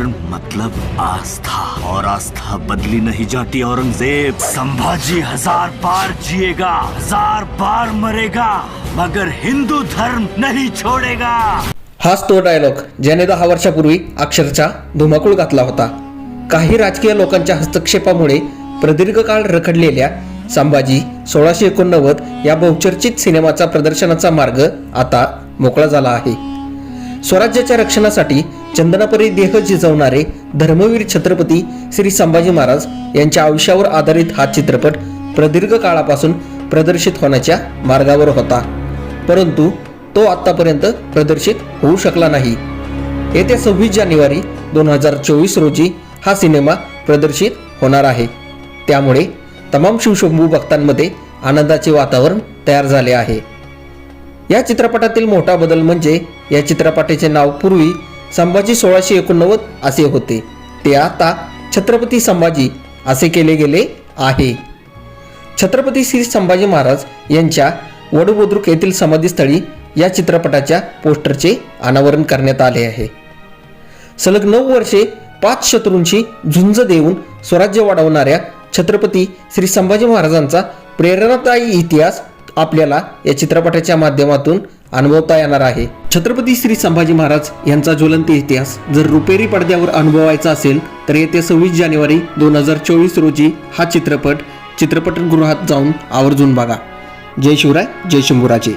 धर्म मतलब आस्था। और आस्था बदली नहीं जाती औरंगजेब। संभाजी हजार बार जिएगा हजार बार मरेगा मगर हिंदू धर्म नहीं छोड़ेगा। हाच तो डायलॉग ज्याने दहा वर्षापूर्वी अक्षरशः धुमाकूळ घातला होता. काही राजकीय लोकांच्या हस्तक्षेपामुळे प्रदीर्घ काळ रखडलेल्या संभाजी सोळाशे एकोणनव्वद या बहुचर्चित सिनेमाचा प्रदर्शनाचा मार्ग आता मोकळा झाला आहे. स्वराज्याच्या रक्षणासाठी चंदनापरी देह झिजवणारे धर्मवीर छत्रपती श्री संभाजी महाराज यांच्या आयुष्यावर आधारित हा चित्रपट प्रदीर्घ काळापासून प्रदर्शित होण्याच्या मार्गावर होता. परंतु तो आतापर्यंत प्रदर्शित होऊ शकला नाही. येत्या सव्वीस जानेवारी दोन हजार चोवीस रोजी हा सिनेमा प्रदर्शित होणार आहे. त्यामुळे तमाम शिवशंभू भक्तांमध्ये आनंदाचे वातावरण तयार झाले आहे. या चित्रपटातील मोठा बदल म्हणजे या चित्रपटाचे नाव पूर्वी संभाजी सोळाशे एकोणनव्वद असे होते. ते आता छत्रपती संभाजी असे केले गेले आहे. छत्रपती श्री संभाजी महाराज यांच्या वडुबुद्रुक येथील समाधीस्थळी या चित्रपटाच्या पोस्टरचे अनावरण करण्यात आले आहे. सलग नऊ वर्षे पाच शत्रूंशी झुंज देऊन स्वराज्य वाढवणाऱ्या छत्रपती श्री संभाजी महाराजांचा प्रेरणादायी इतिहास आपल्याला या चित्रपटाच्या माध्यमातून अनुभवता येणार आहे. छत्रपती श्री संभाजी महाराज यांचा ज्वलंत इतिहास जर रुपेरी पडद्यावर अनुभवायचा असेल तर येत्या सव्वीस जानेवारी दोन हजार चोवीस रोजी हा चित्रपट चित्रपटगृहात जाऊन आवर्जून बघा. जय शिवराय जय शंभूराजे.